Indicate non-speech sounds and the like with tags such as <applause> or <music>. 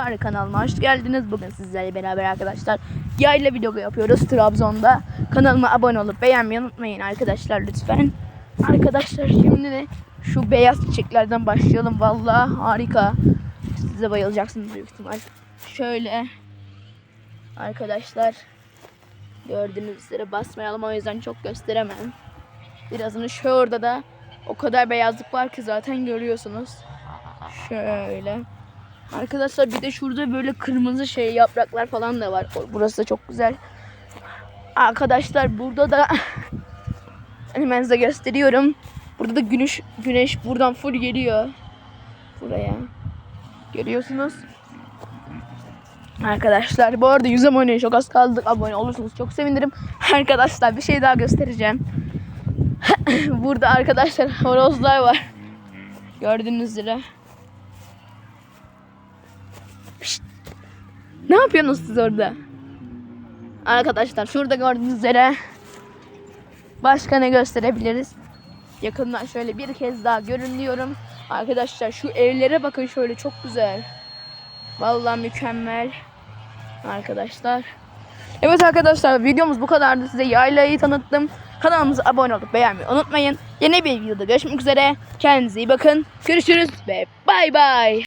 Merhabalar kanalıma hoş geldiniz. Bugün sizlerle beraber arkadaşlar yayla video yapıyoruz Trabzon'da. Kanalıma abone olup beğenmeyi unutmayın arkadaşlar lütfen. Arkadaşlar şimdi de şu beyaz çiçeklerden başlayalım. Vallahi harika. Size bayılacaksınız büyük ihtimal. Şöyle arkadaşlar gördüğünüz üzere basmayalım o yüzden çok gösteremem. Birazını şurada da o kadar beyazlık var ki zaten görüyorsunuz. Şöyle. Arkadaşlar bir de şurada böyle kırmızı şey yapraklar falan da var. Burası da çok güzel. Arkadaşlar burada da <laughs> hemen size gösteriyorum. Burada da güneş güneş buradan full geliyor. Buraya. Görüyorsunuz. Arkadaşlar bu arada 100 aboneye çok az kaldık. Abone olursanız çok sevinirim. Arkadaşlar bir şey daha göstereceğim. <laughs> burada arkadaşlar horozlar var. Gördüğünüz üzere. Ne yapıyorsunuz siz orada? Arkadaşlar şurada gördüğünüz üzere başka ne gösterebiliriz? Yakından şöyle bir kez daha görünüyorum. Arkadaşlar şu evlere bakın şöyle çok güzel. Vallahi mükemmel. Arkadaşlar. Evet arkadaşlar videomuz bu kadardı. Size yaylayı tanıttım. Kanalımıza abone olup beğenmeyi unutmayın. Yeni bir videoda görüşmek üzere. Kendinize iyi bakın. Görüşürüz ve bay bay.